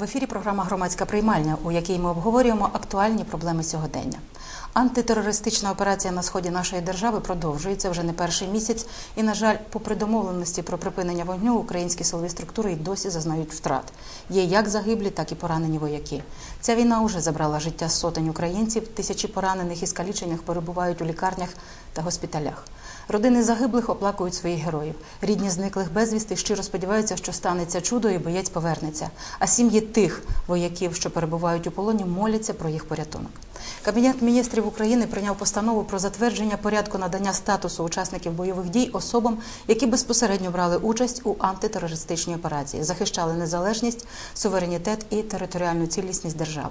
В ефірі. Програма Громадська приймальня, у якій ми обговорюємо актуальні проблеми сьогодення. Антитерористична операція на сході нашої держави продовжується вже не перший місяць, і, на жаль, попри домовленості про припинення вогню, українські силові структури й досі зазнають втрат. Є як загиблі, так і поранені вояки. Ця війна уже забрала життя сотень українців. Тисячі поранених і скалічених перебувають у лікарнях та госпіталях. Родини загиблих оплакують своїх героїв. Рідні зниклих безвісти щиро сподіваються, що станеться чудо і боєць повернеться. А сім'ї тих вояків, що перебувають у полоні, моляться про їх порятунок. Кабінет міністрів України прийняв постанову про затвердження порядку надання статусу учасників бойових дій особам, які безпосередньо брали участь у антитерористичній операції, захищали незалежність, суверенітет і територіальну цілісність держави.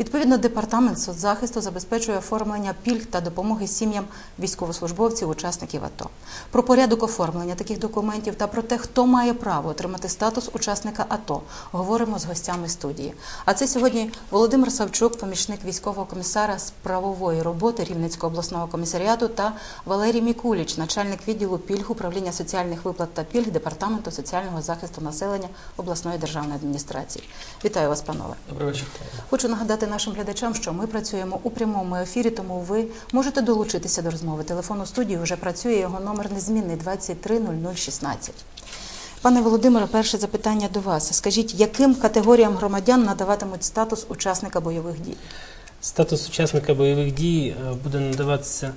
Відповідно, департамент соцзахисту забезпечує оформлення пільг та допомоги сім'ям військовослужбовців, учасників АТО. Про порядок оформлення таких документів та про те, хто має право отримати статус учасника АТО, говоримо з гостями студії. А це сьогодні Володимир Савчук, помічник військового комісара з правової роботи Рівненського обласного комісаріату та Валерій Мікуліч, начальник відділу пільг управління соціальних виплат та пільг департаменту соціального захисту населення обласної державної адміністрації. Вітаю вас, панове. Добрий вечір. Хочу нагадати нашим глядачам, що ми працюємо у прямому ефірі, тому ви можете долучитися до розмови. Телефон у студії вже працює, його номер незмінний 230016. Пане Володимире, перше запитання до вас. Скажіть, яким категоріям громадян надаватимуть статус учасника бойових дій? Статус учасника бойових дій е, буде надаватися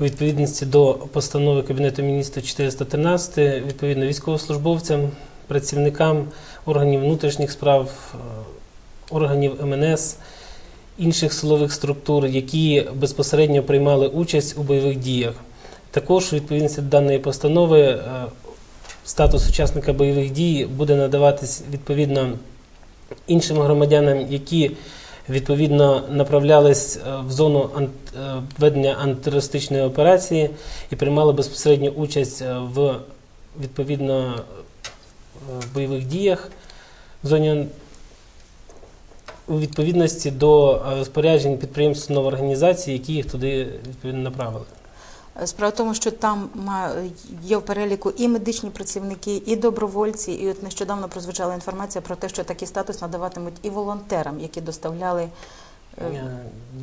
у відповідності до постанови Кабінету міністрів 413, відповідно військовослужбовцям, працівникам органів внутрішніх справ, е, органів МНС, інших силових структур, які безпосередньо приймали участь у бойових діях. Також у відповідності до даної постанови е, статус учасника бойових дій буде надаватись відповідно іншим громадянам, які відповідно направлялись е, в зону е, ведення антитерористичної операції і приймали безпосередню участь е, в відповідно в бойових діях в зоні у відповідності до розпоряджень підприємств нової організації, які їх туди відповідно направили. Справа в тому, що там є в переліку і медичні працівники, і добровольці. І от нещодавно прозвучала інформація про те, що такий статус надаватимуть і волонтерам, які доставляли. е, Е,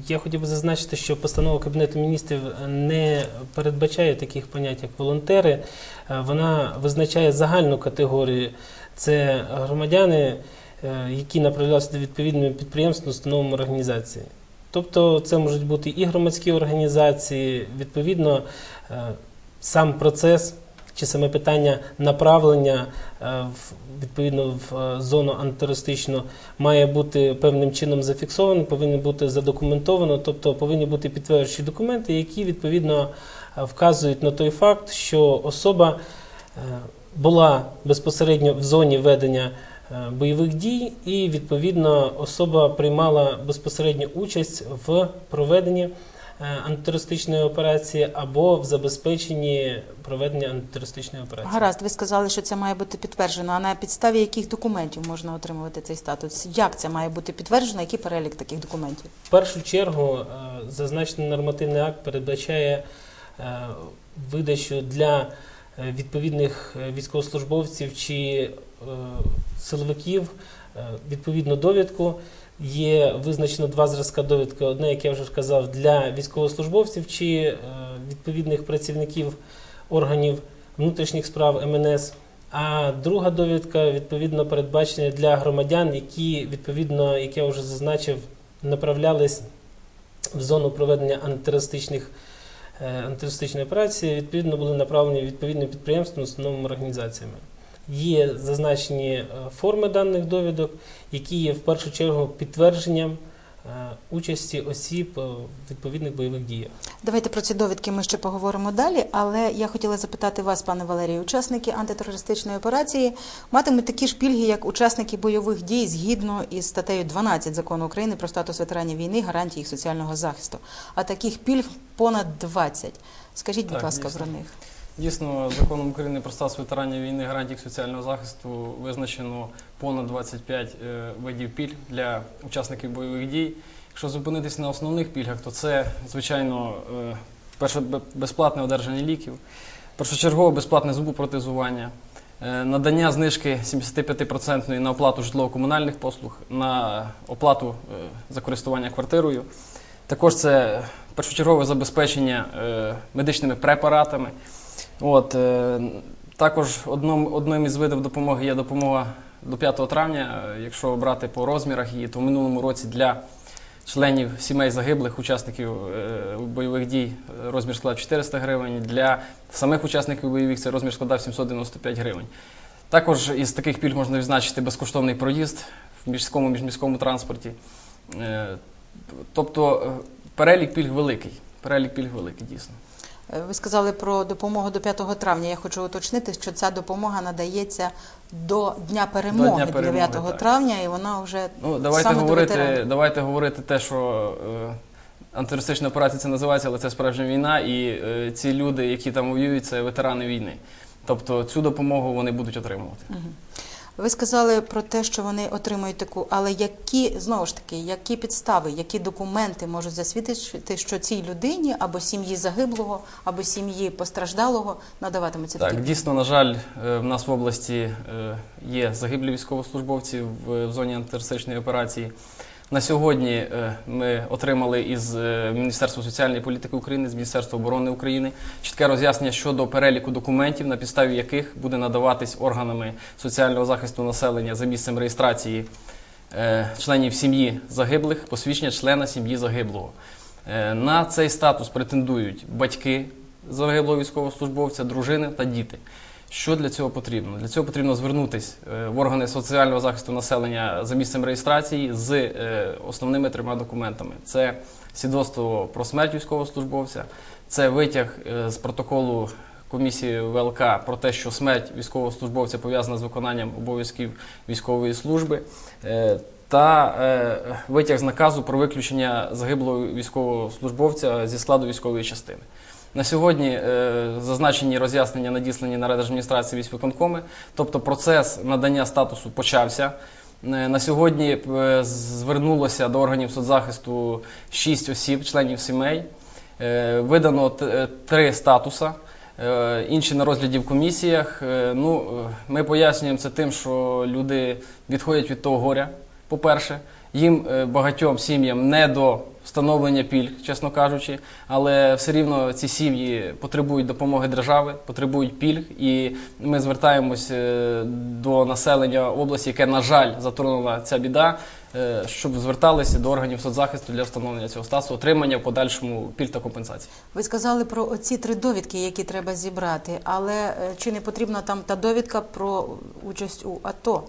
Я хотів би зазначити, що постанова Кабінету міністрів не передбачає таких понять, як волонтери. Е, Вона визначає загальну категорію. Це громадяни, які направлялися до відповідного підприємства, установам організації. Тобто це можуть бути і громадські організації, відповідно, е, сам процес чи саме питання направлення е, відповідно в е, зону антитерористичну має бути певним чином зафіксовано, повинно бути задокументовано, тобто повинні бути підтверджуючі документи, які відповідно вказують на той факт, що особа була безпосередньо в зоні ведення бойових дій, і відповідно особа приймала безпосередню участь в проведенні е, антитерористичної операції або в забезпеченні проведення антитерористичної операції. Гаразд, ви сказали, що це має бути підтверджено. А на підставі яких документів можна отримувати цей статус? Як це має бути підтверджено? Який перелік таких документів? В першу чергу е, зазначений нормативний акт передбачає е, видачу для е, відповідних е, військовослужбовців чи е, силовиків е, відповідну довідку. Є визначено два зразка довідки. Одне, як я вже казав, для військовослужбовців чи е, відповідних працівників органів внутрішніх справ МНС. А друга довідка відповідно передбачена для громадян, які відповідно, як я вже зазначив, направлялись в зону проведення антитерористичних е, антитерористичної операції, відповідно були направлені відповідним підприємствам, установами організаціями. Є зазначені е, форми даних довідок, які є в першу чергу підтвердженням е, участі осіб е, в відповідних бойових діях. Давайте про ці довідки ми ще поговоримо далі. Але я хотіла запитати вас, пане Валерію, учасники антитерористичної операції матимуть такі ж пільги, як учасники бойових дій, згідно із статтею 12 закону України про статус ветеранів війни, гарантії їх соціального захисту. А таких пільг понад 20. Скажіть, будь Так, ласка, дійсно. про них. Дійсно, законом України про статус ветеранів війни гарантій соціального захисту визначено понад 25 е, видів пільг для учасників бойових дій. Якщо зупинитися на основних пільгах, то це, звичайно, е, перше безплатне одержання ліків, першочергове безплатне зубопротезування, Е, Надання знижки 75% на оплату житлово-комунальних послуг, на оплату за користування квартирою. Також це першочергове забезпечення медичними препаратами. От, е, також одним, одним із видів допомоги є допомога до 5 травня. Е, Якщо брати по розмірах її, то в минулому році для членів сімей загиблих, учасників е, бойових дій розмір склав 400 гривень. Для самих учасників бойових цей розмір складав 795 гривень. Також із таких пільг можна відзначити безкоштовний проїзд в міському міжміському транспорті. Тобто перелік пільг великий. Перелік пільг великий, дійсно. Е, Ви сказали про допомогу до 5 травня. Я хочу уточнити, що ця допомога надається до Дня перемоги, Дня перемоги, 9 так. травня, і вона вже Ну, давайте саме говорити, ветеранів. давайте говорити те, що е, антитерористична операція це називається, але це справжня війна, і е, ці люди, які там воюють, це ветерани війни. Тобто цю допомогу вони будуть отримувати. Ви сказали про те, що вони отримують таку, але які знову ж таки, які підстави, які документи можуть засвідчити, що цій людині або сім'ї загиблого, або сім'ї постраждалого надаватимуться такі дійсно, на жаль, е, в нас в області е, є загиблі військовослужбовці в, в зоні антитерористичної операції. На сьогодні е, ми отримали із е, Міністерства соціальної політики України, з Міністерства оборони України чітке роз'яснення щодо переліку документів, на підставі яких буде надаватись органами соціального захисту населення за місцем реєстрації е, членів сім'ї загиблих, посвідчення члена сім'ї загиблого. На цей статус претендують батьки загиблого військовослужбовця, дружини та діти. Що для цього потрібно? Для цього потрібно звернутися в органи соціального захисту населення за місцем реєстрації з е, основними трьома документами: це свідоцтво про смерть військовослужбовця, це витяг е, з протоколу комісії ВЛК про те, що смерть військовослужбовця пов'язана з виконанням обов'язків військової служби. е, Та е, витяг з наказу про виключення загиблого військовослужбовця зі складу військової частини. На сьогодні е, зазначені роз'яснення надіслані на райдержадміністрації військвиконкоми, тобто процес надання статусу почався. Е, На сьогодні е, звернулося до органів соцзахисту 6 осіб, членів сімей. Е, Видано три статуса, інші на розгляді в комісіях. Ну, ми пояснюємо це тим, що люди відходять від того горя, по-перше. Їм багатьом сім'ям не до встановлення пільг, чесно кажучи, але все рівно ці сім'ї потребують допомоги держави, потребують пільг, і ми звертаємось е, до населення області, яке, на жаль, затронула ця біда, е, щоб зверталися до органів соцзахисту для встановлення цього статусу, отримання в подальшому пільг та компенсацій. Ви сказали про оці три довідки, які треба зібрати, але е, чи не потрібна там та довідка про участь у АТО?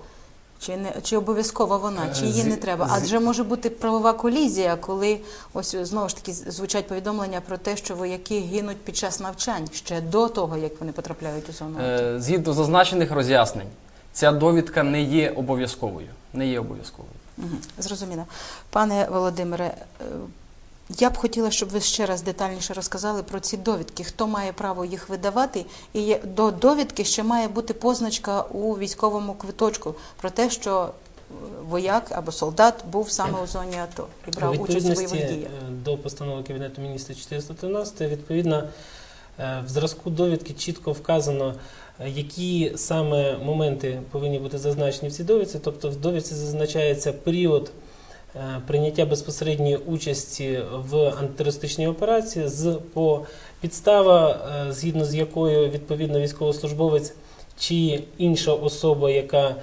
Чи не чи обов'язкова вона, чи її не треба? Адже може бути правова колізія, коли ось знову ж таки звучать повідомлення про те, що вояки гинуть під час навчань ще до того, як вони потрапляють у зону. АТО. Е, Згідно зазначених роз'яснень, ця довідка не є обов'язковою. Не є обов'язковою. Зрозуміло. Пане Володимире, е, я б хотіла, щоб ви ще раз детальніше розказали про ці довідки, хто має право їх видавати, і до довідки ще має бути позначка у військовому квиточку про те, що е, вояк або солдат був саме у зоні АТО і брав участь у бойових діях. е, до постанови Кабінету міністрів 413, відповідно, е, в зразку довідки чітко вказано, які саме моменти повинні бути зазначені в цій довідці. Тобто в довідці зазначається період прийняття безпосередньої участі в антитерористичній операції з по підстава, е, згідно з якою відповідно військовослужбовець чи інша особа, яка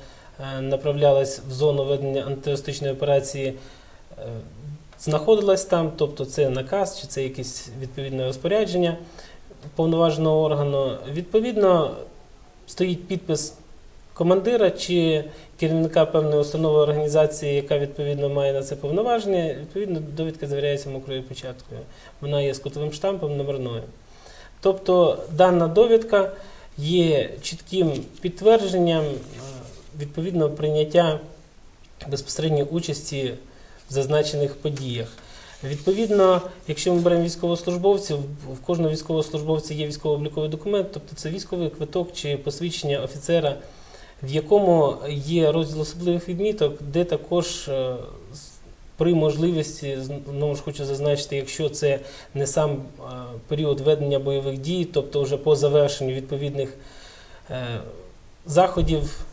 е, направлялась в зону ведення антитерористичної операції, е, знаходилась там, тобто це наказ чи це якесь відповідне розпорядження повноваженого органу. Відповідно, стоїть підпис командира чи керівника певної установи організації, яка відповідно має на це повноваження. Відповідно, довідка завіряється мокрою печаткою. Вона є з кутовим штампом номерною. Тобто дана довідка є чітким підтвердженням е, відповідного прийняття безпосередньої участі в зазначених подіях. Відповідно, якщо ми беремо військовослужбовців, в кожного військовослужбовця є військово-обліковий документ, тобто це військовий квиток чи посвідчення офіцера, в якому є розділ особливих відміток, де також е, при можливості, знову ж хочу зазначити, якщо це не сам е, період ведення бойових дій, тобто вже по завершенню відповідних е, заходів,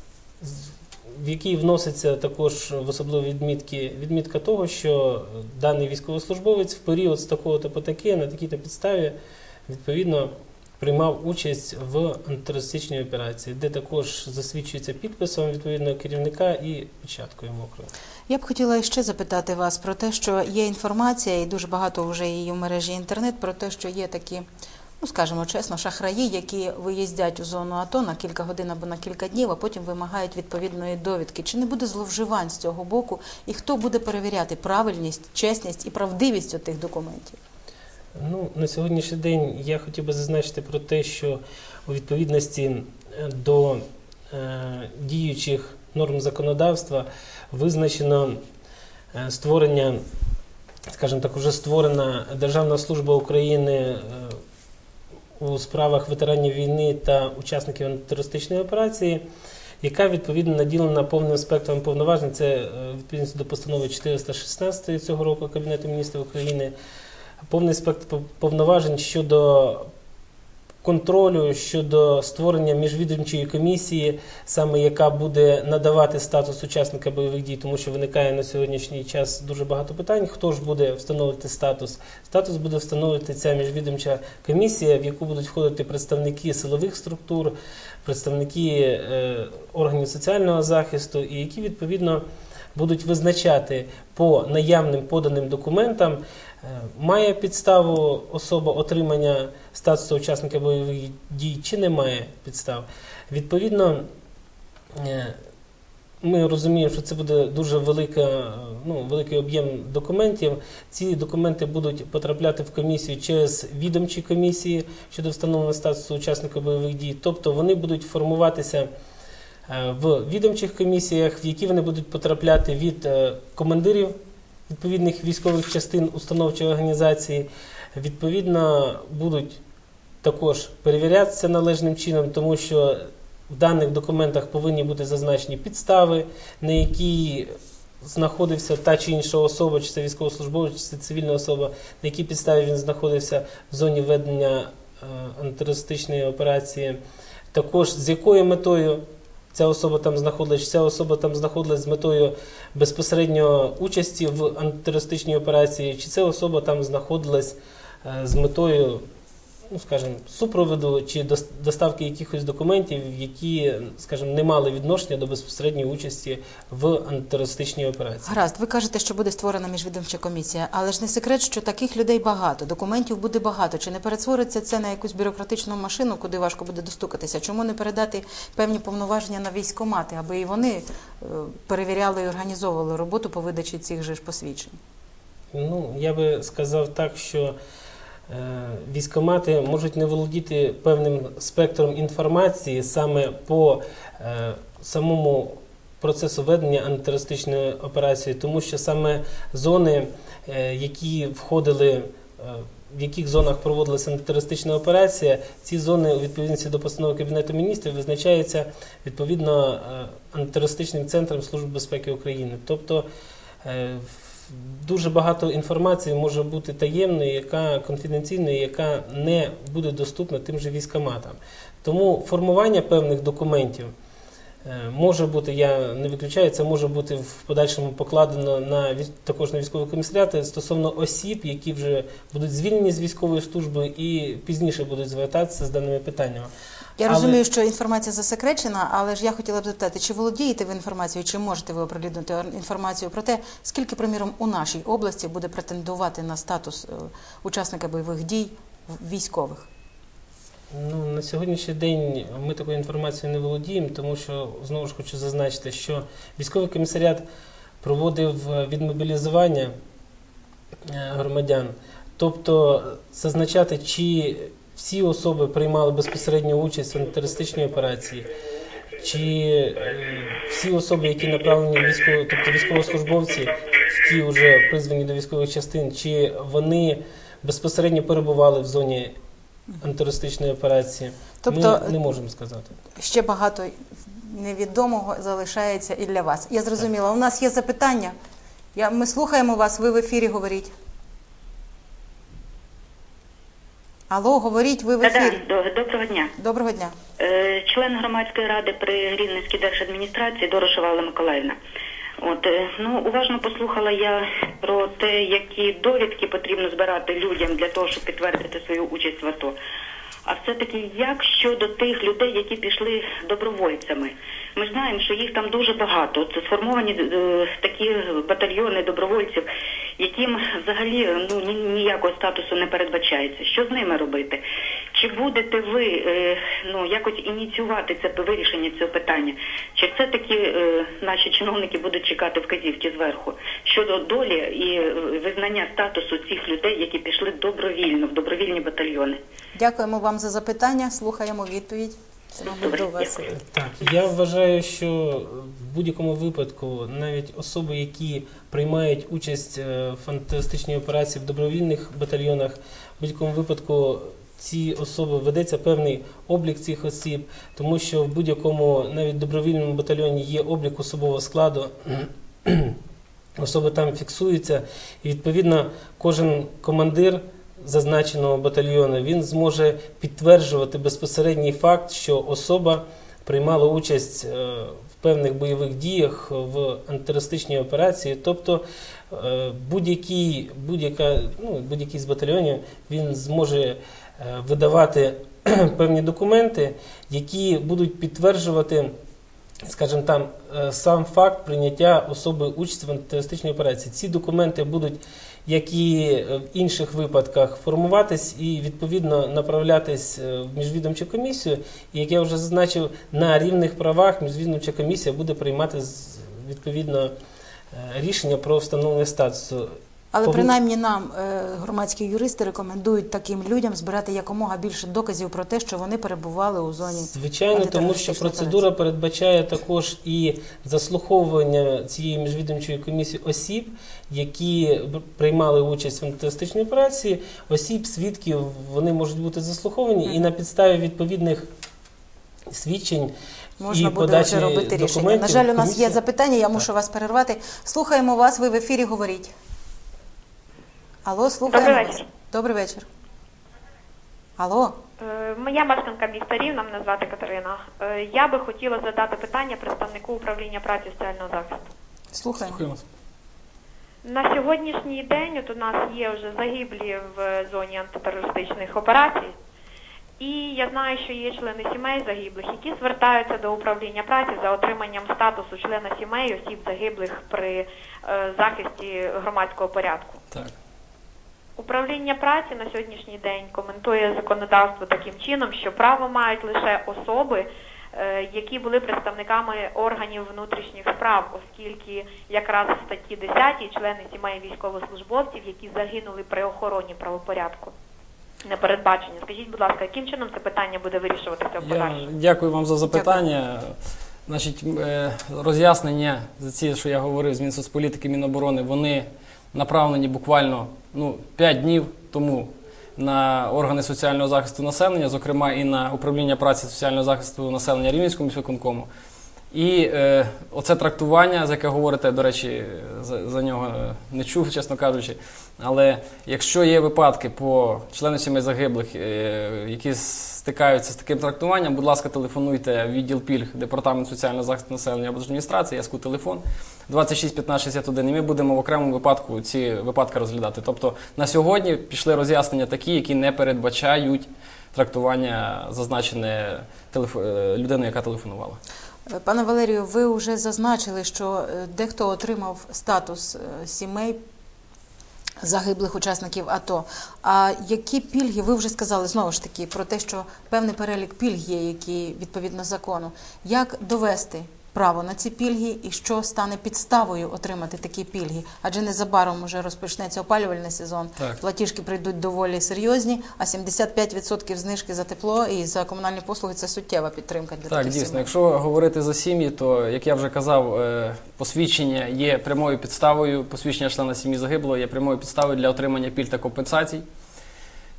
в які вноситься також в особливі відмітки відмітка того, що даний військовослужбовець в період з такого то по таке, на такій-то підставі, відповідно, приймав участь в антитерористичній операції, де також засвідчується підписом відповідного керівника і печаткою мокрою. Я б хотіла ще запитати вас про те, що є інформація, і дуже багато вже її в мережі інтернет, про те, що є такі, ну скажімо чесно, шахраї, які виїздять у зону АТО на кілька годин або на кілька днів, а потім вимагають відповідної довідки. Чи не буде зловживань з цього боку, і хто буде перевіряти правильність, чесність і правдивість тих документів? Ну, на сьогоднішній день я хотів би зазначити про те, що у відповідності е, до е, діючих норм законодавства визначено е, створення, скажімо так, вже створена Державна служба України е, у справах ветеранів війни та учасників антитерористичної операції, яка відповідно наділена повним спектром повноважень. Це відповідно до постанови 416 цього року Кабінету міністрів України повний спектр повноважень щодо контролю, щодо створення міжвідомчої комісії, саме яка буде надавати статус учасника бойових дій, тому що виникає на сьогоднішній час дуже багато питань. Хто ж буде встановити статус? Статус буде встановити ця міжвідомча комісія, в яку будуть входити представники силових структур, представники е, органів соціального захисту, і які відповідно будуть визначати по наявним поданим документам, е, має підставу особа отримання статусу учасника бойових дій чи не має підстав. Відповідно, е, ми розуміємо, що це буде дуже велика, ну, великий об'єм документів. Ці документи будуть потрапляти в комісію через відомчі комісії щодо встановлення статусу учасника бойових дій. Тобто вони будуть формуватися в відомчих комісіях, в які вони будуть потрапляти від е, командирів відповідних військових частин установчої організації. Відповідно, будуть також перевірятися належним чином, тому що в даних документах повинні бути зазначені підстави, на які знаходився та чи інша особа, чи це військовослужбовець, чи це цивільна особа, на якій підставі він знаходився в зоні ведення е, антитерористичної операції, також з якою метою ця особа там знаходилась, ця особа там знаходилась з метою безпосередньо участі в антитерористичній операції, чи ця особа там знаходилась е, з метою ну, скажімо, супроводу чи дос- доставки якихось документів, які, скажімо, не мали відношення до безпосередньої участі в антитерористичній операції. Гаразд, ви кажете, що буде створена міжвідомча комісія, але ж не секрет, що таких людей багато, документів буде багато. Чи не перетвориться це на якусь бюрократичну машину, куди важко буде достукатися? Чому не передати певні повноваження на військомати, аби і вони е, перевіряли і організовували роботу по видачі цих же ж посвідчень? Ну, я би сказав так, що військомати можуть не володіти певним спектром інформації саме по е, самому процесу ведення антитерористичної операції, тому що саме зони, е, які входили. е, В яких зонах проводилася антитерористична операція, ці зони у відповідності до постанови Кабінету міністрів визначаються відповідно е, антитерористичним центром Служби безпеки України. Тобто е, дуже багато інформації може бути таємною, яка конфіденційною, яка не буде доступна тим же військоматам. Тому формування певних документів е, може бути, я не виключаю, це може бути в подальшому покладено на також на військові комісаріати стосовно осіб, які вже будуть звільнені з військової служби і пізніше будуть звертатися з даними питаннями. Я Але- розумію, що інформація засекречена, але ж я хотіла б запитати, чи володієте ви інформацією, чи можете ви оприлюднити інформацію про те, скільки, приміром, у нашій області буде претендувати на статус е, учасника бойових дій військових? Ну, на сьогоднішній день ми такою інформацією не володіємо, тому що знову ж хочу зазначити, що військовий комісаріат проводив е, відмобілізування е, громадян, тобто зазначати, чи всі особи приймали безпосередню участь в антитерористичній операції, чи всі особи, які направлені військово, тобто військовослужбовці, які вже призвані до військових частин, чи вони безпосередньо перебували в зоні антитерористичної операції, Тобто ми не можемо сказати. ще багато невідомого залишається і для вас. Я зрозуміла. У нас є запитання. Я, ми слухаємо вас, ви в ефірі говоріть. Алло, говоріть, ви в ефірі. Доброго дня. Доброго дня. Е, Член громадської ради при Рівненській держадміністрації Дорошева Алла Миколаївна. От е, ну уважно послухала я про те, які довідки потрібно збирати людям для того, щоб підтвердити свою участь в АТО. А все-таки як щодо тих людей, які пішли добровольцями? Ми знаємо, що їх там дуже багато. Це сформовані е, такі батальйони добровольців, яким взагалі ну ні, ніякого статусу не передбачається. Що з ними робити? Чи будете ви е, ну якось ініціювати це вирішення цього питання? Чи все таки е, наші чиновники будуть чекати вказівки зверху щодо долі і е, визнання статусу цих людей, які пішли добровільно в добровільні батальйони? Дякуємо вам за запитання. Слухаємо відповідь. Вас. Так, я вважаю, що в будь-якому випадку навіть особи, які приймають участь в фантастичній операції в добровільних батальйонах, в будь-якому випадку ці особи ведеться певний облік цих осіб, тому що в будь-якому навіть добровільному батальйоні є облік особового складу. Особи там фіксуються, і відповідно кожен командир зазначеного батальйону він зможе підтверджувати безпосередній факт, що особа приймала участь е, в певних бойових діях в антитерористичній операції. Тобто е, будь-який, будь-яка, ну, будь-який з батальйонів він зможе видавати певні документи, які будуть підтверджувати скажімо там, е, сам факт прийняття особи участі в антитерористичній операції. Ці документи будуть, як і е, в інших випадках, формуватись і відповідно направлятись е, в міжвідомчу комісію. І як я вже зазначив, на рівних правах міжвідомча комісія буде приймати відповідно е, рішення про встановлення статусу. Але Повин- принаймні нам е, громадські юристи рекомендують таким людям збирати якомога більше доказів про те, що вони перебували у зоні. Звичайно, тому що процедура передбачає також і заслуховування цієї міжвідомчої комісії осіб, які приймали участь в антитерористичній операції, осіб, свідків, вони можуть бути заслуховані, і на підставі відповідних свідчень Можна і буде вже робити рішення. На жаль, у нас є запитання, я Так. мушу вас перервати. Слухаємо вас, ви в ефірі говоріть. Алло, слухаємо Добрий вечір. Добрий вечір. Алло, Е, Моя мешканка міста Рівна, мене звати Катерина. Е, Я би хотіла задати питання представнику управління праці і соціального захисту. слухаємо. Слухаємо вас. На сьогоднішній день от у нас є вже загиблі в зоні антитерористичних операцій. І я знаю, що є члени сімей загиблих, які звертаються до управління праці за отриманням статусу члена сімей осіб загиблих при е, захисті громадського порядку. Так. Управління праці на сьогоднішній день коментує законодавство таким чином, що право мають лише особи, е, які були представниками органів внутрішніх справ, оскільки якраз в статті 10 члени сімей військовослужбовців, які загинули при охороні правопорядку, не передбачені. Скажіть, будь ласка, яким чином це питання буде вирішуватися в подальшому? дякую вам за запитання. Значить, е, роз'яснення за ці, що я говорив з Мінсоцполітики, Міноборони, вони направлені буквально ну, 5 днів тому на органи соціального захисту населення, зокрема і на управління праці соціального захисту населення Рівненського міськвиконкому. І е, оце трактування, за яке говорите, до речі, за, за нього е, не чув, чесно кажучи. Але якщо є випадки по члену сімей загиблих, е, які стикаються з таким трактуванням, будь ласка, телефонуйте в відділ пільг Департамент соціального захисту населення або адміністрації, яску телефон 26 15 61, і ми будемо в окремому випадку ці випадки розглядати. Тобто на сьогодні пішли роз'яснення такі, які не передбачають трактування зазначене телеф... е, людиною, яка телефонувала. Пане Валерію, ви вже зазначили, що е, дехто отримав статус е, сімей загиблих учасників АТО. А які пільги, ви вже сказали знову ж таки про те, що певний перелік пільг є, які відповідно закону. Як довести право на ці пільги і що стане підставою отримати такі пільги? Адже незабаром вже розпочнеться опалювальний сезон. Так. Платіжки прийдуть доволі серйозні, а 75% знижки за тепло і за комунальні послуги це суттєва підтримка для Так, таких дійсно. сімей. Якщо говорити за сім'ї, то як я вже казав, е, посвідчення є прямою підставою, посвідчення члена сім'ї загиблого є прямою підставою для отримання пільг та компенсацій.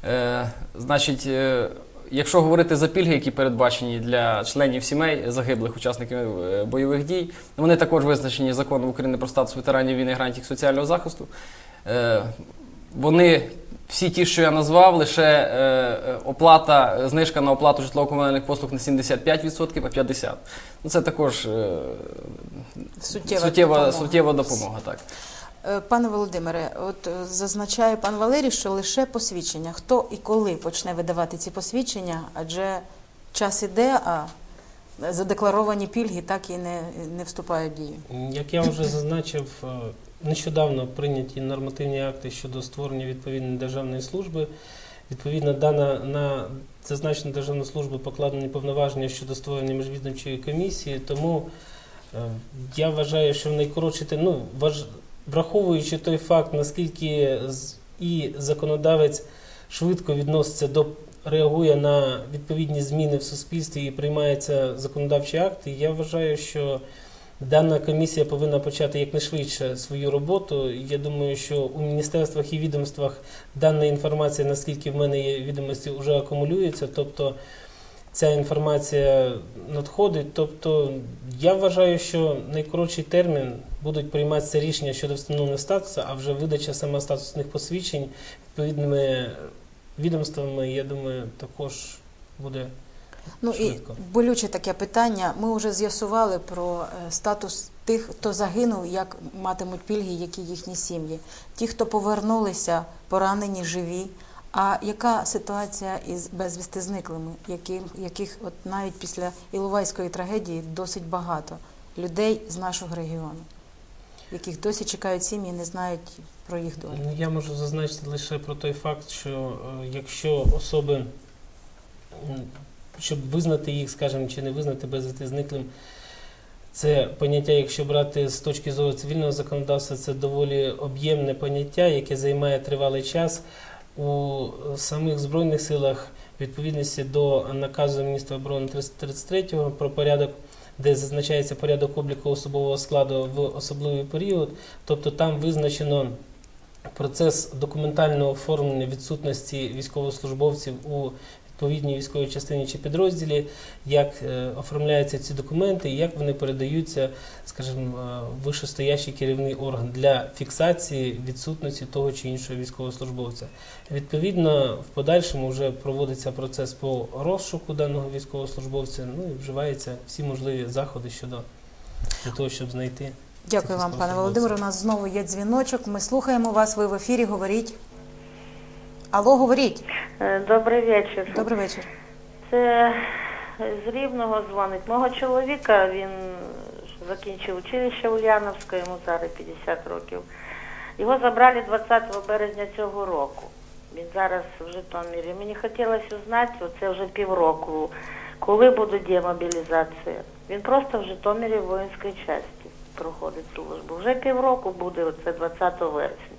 Е, Значить, е, якщо говорити за пільги, які передбачені для членів сімей загиблих учасників е, бойових дій, вони також визначені законом України про статус ветеранів війни і гарантій соціального захисту. Е, Вони всі ті, що я назвав, лише е, оплата, знижка на оплату житлово-комунальних послуг не 75%, а 50%. Ну, це також Суттєва, суттєва, допомога. суттєва допомога. Так. Е, Пане Володимире, от е, зазначає пан Валерій, що лише посвідчення. Хто і коли почне видавати ці посвідчення? Адже час іде, а задекларовані пільги так і не, не вступають в дію. Як я вже зазначив, е, нещодавно прийняті нормативні акти щодо створення відповідної державної служби. Відповідно, дана на зазначену державну службу покладені повноваження щодо створення міжвідомчої комісії. Тому я вважаю, що в найкоротший термін, ну, важ, враховуючи той факт, наскільки і законодавець швидко відноситься до реагує на відповідні зміни в суспільстві і приймаються законодавчі акти, я вважаю, що Дана комісія повинна почати якнайшвидше свою роботу. Я думаю, що у міністерствах і відомствах дана інформація, наскільки в мене є відомості, вже акумулюється. Тобто ця інформація надходить. Тобто я вважаю, що найкоротший термін будуть прийматися рішення щодо встановлення статусу, а вже видача саме статусних посвідчень відповідними відомствами, я думаю, також буде. Ну і болюче таке питання. Ми вже з'ясували про е, статус тих, хто загинув, як матимуть пільги, які їхні сім'ї. Ті, хто повернулися, поранені, живі. А яка ситуація із безвісти зниклими, яким, яких от навіть після Іловайської трагедії досить багато людей з нашого регіону, яких досі чекають сім'ї, не знають про їх долю? Ну, Я можу зазначити лише про той факт, що е, якщо особи, щоб визнати їх, скажімо, чи не визнати безвісти зниклим, це поняття, якщо брати з точки зору цивільного законодавства, це доволі об'ємне поняття, яке займає тривалий час. У самих Збройних силах відповідності до наказу міністра оборони 333 про порядок, де зазначається порядок обліку особового складу в особливий період, тобто там визначено процес документального оформлення відсутності військовослужбовців у відповідній військовій частині чи підрозділі, як е, оформляються ці документи і як вони передаються, скажімо, е, в керівний орган для фіксації відсутності того чи іншого військовослужбовця. Відповідно, в подальшому вже проводиться процес по розшуку даного військовослужбовця, ну і вживаються всі можливі заходи щодо для того, щоб знайти. Дякую вам, пане. Володимире. У нас знову є дзвіночок. Ми слухаємо вас. Ви в ефірі. Говоріть. Алло, говоріть. Е, Добрий вечір. Добрий вечір. Це з Рівного дзвонить. Мого чоловіка, він закінчив училище Ульяновське, йому зараз 50 років. Його забрали 20 березня цього року. Він зараз в Житомирі. Мені хотілося узнати, оце вже півроку, коли буде демобілізація. Він просто в Житомирі в воїнській часті проходить службу. Вже півроку буде, оце 20 вересня.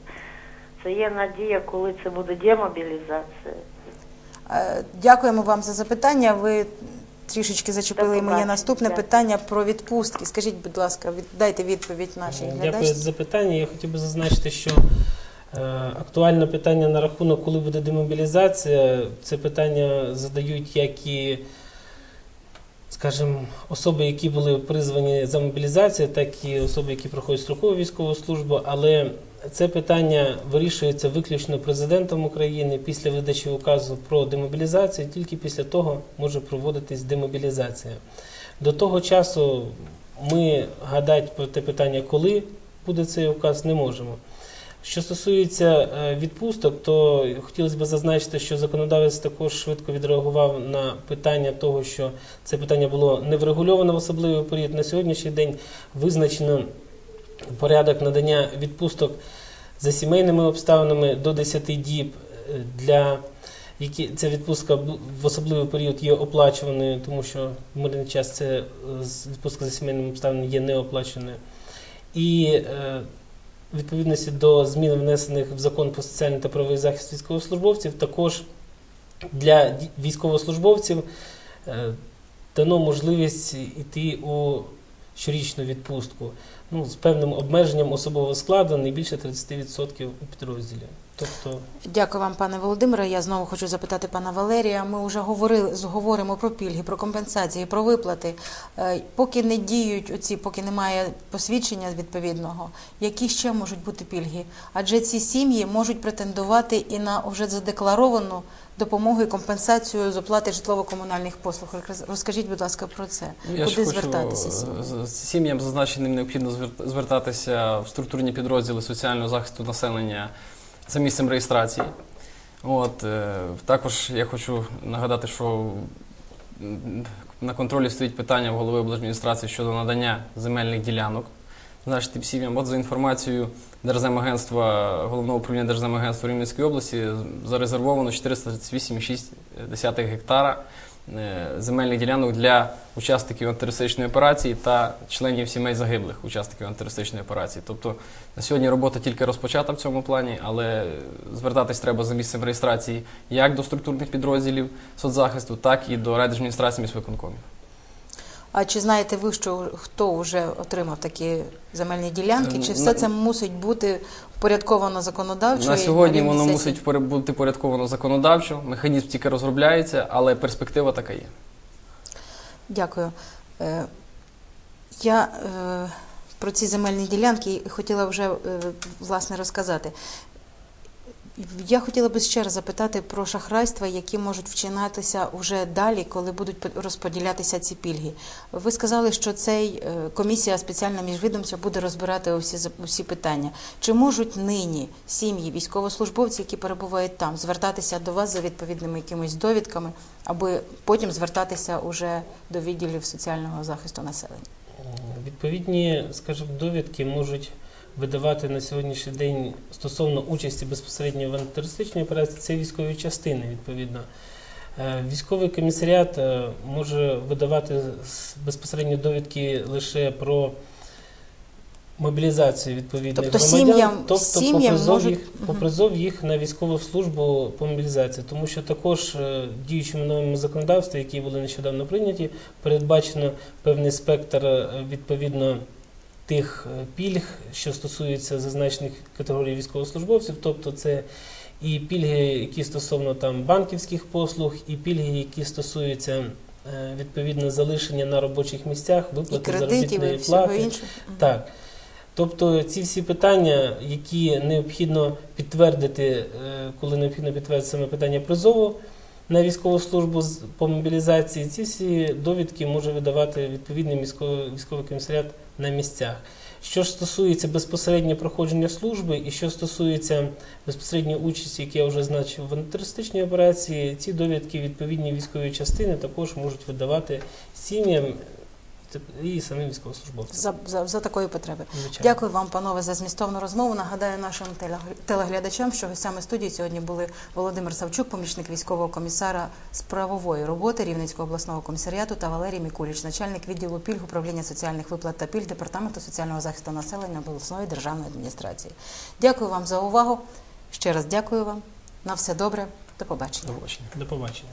Це є надія, коли це буде демобілізація. Е, Дякуємо вам за запитання. Ви трішечки зачепили моє наступне питання про відпустки. Скажіть, будь ласка, від- дайте відповідь нашій Дякую за запитання. Я хотів би зазначити, що е, актуальне питання на рахунок, коли буде демобілізація, це питання задають як і, скажімо, особи, які були призвані за мобілізацію, так і особи, які проходять строкову військову службу. Але це питання вирішується виключно президентом України після видачі указу про демобілізацію. Тільки після того може проводитись демобілізація. До того часу ми гадати про те питання, коли буде цей указ, не можемо. Що стосується е, відпусток, то хотілося б зазначити, що законодавець також швидко відреагував на питання того, що це питання було не врегульовано в особливий період. На сьогоднішній день визначено порядок надання відпусток за сімейними обставинами до 10 діб е, для які ця відпустка в особливий період є оплачуваною, тому що в мирний час це е, відпустка за сімейними обставинами є неоплаченою. І е, в відповідності до змін, внесених в закон про соціальний та правовий захист військовослужбовців, також для військовослужбовців дано можливість йти у щорічну відпустку ну, з певним обмеженням особового складу не більше 30% у підрозділі. Тобто Дякую вам, пане Володимире. Я знову хочу запитати пана Валерія. Ми вже говорили говоримо про пільги, про компенсації, про виплати. Е, Поки не діють оці, поки немає посвідчення відповідного, які ще можуть бути пільги? Адже ці сім'ї можуть претендувати і на вже задекларовану допомогу і компенсацію з оплати житлово-комунальних послуг. Роз- Розкажіть, будь ласка, про це. Я Куди звертатися е, сім'ям? з сім'ям зазначеним необхідно звер- звертатися в структурні підрозділи соціального захисту населення за місцем реєстрації. От, е, також я хочу нагадати, що на контролі стоїть питання в голови облдержадміністрації щодо надання земельних ділянок значить, сім'ям. От за інформацією Держземагентства, головного управління Держземагентства Рівненської області зарезервовано 438,6 гектара земельних ділянок для учасників антитерористичної операції та членів сімей загиблих учасників антитерористичної операції. Тобто на сьогодні робота тільки розпочата в цьому плані, але звертатись треба за місцем реєстрації як до структурних підрозділів соцзахисту, так і до райдержадміністрації міськвиконкомів. А чи знаєте ви, що хто вже отримав такі земельні ділянки? Чи Е, все це мусить бути впорядковано законодавчо? На сьогодні воно сесії? мусить бути порядковано законодавчо, механізм тільки розробляється, але перспектива така є. Дякую. Е, Я е, про ці земельні ділянки хотіла вже власне розказати. Я хотіла би ще раз запитати про шахрайства, які можуть вчинатися вже далі, коли будуть по- розподілятися ці пільги. Ви сказали, що цей е, комісія спеціальна міжвідомця буде розбирати усі усі питання. Чи можуть нині сім'ї військовослужбовці, які перебувають там, звертатися до вас за відповідними якимись довідками, аби потім звертатися уже до відділів соціального захисту населення? Відповідні, скажімо, довідки можуть видавати на сьогоднішній день стосовно участі безпосередньо в антитерористичній операції. Це військові частини, відповідно. Е, Військовий комісаріат е, може видавати безпосередньо довідки лише про мобілізацію відповідних Тобто громадян, сім'ям- тобто сім'ям по призов можуть- їх, по Мгм. призов їх на військову службу по мобілізації, тому що також е, в діючому новому законодавстві, які були нещодавно прийняті, передбачено певний спектр відповідно тих е, пільг, що стосуються зазначених категорій військовослужбовців, тобто це і пільги, які стосовно там банківських послуг, і пільги, які стосуються е, відповідно залишення на робочих місцях, виплати заробітної плати. Так. Тобто ці всі питання, які необхідно підтвердити, е, коли необхідно підтвердити саме питання призову на військову службу по мобілізації, ці всі довідки може видавати відповідний військовий, військовий комісаріат на місцях. Що ж стосується безпосередньо проходження служби і що стосується безпосередньо участі, як я вже значив, в антитерористичній операції, ці довідки відповідні військові частини також можуть видавати сім'ям і самим військовослужбовцям. За, за, за такої потреби. Звичайно. Дякую вам, панове, за змістовну розмову. Нагадаю нашим телег- телеглядачам, що гостями студії сьогодні були Володимир Савчук, помічник військового комісара з правової роботи Рівненського обласного комісаріату та Валерій Мікуліч, начальник відділу пільг управління соціальних виплат та пільг департаменту соціального захисту населення обласної державної адміністрації. Дякую вам за увагу. Ще раз дякую вам. На все добре. До побачення. До побачення. До побачення.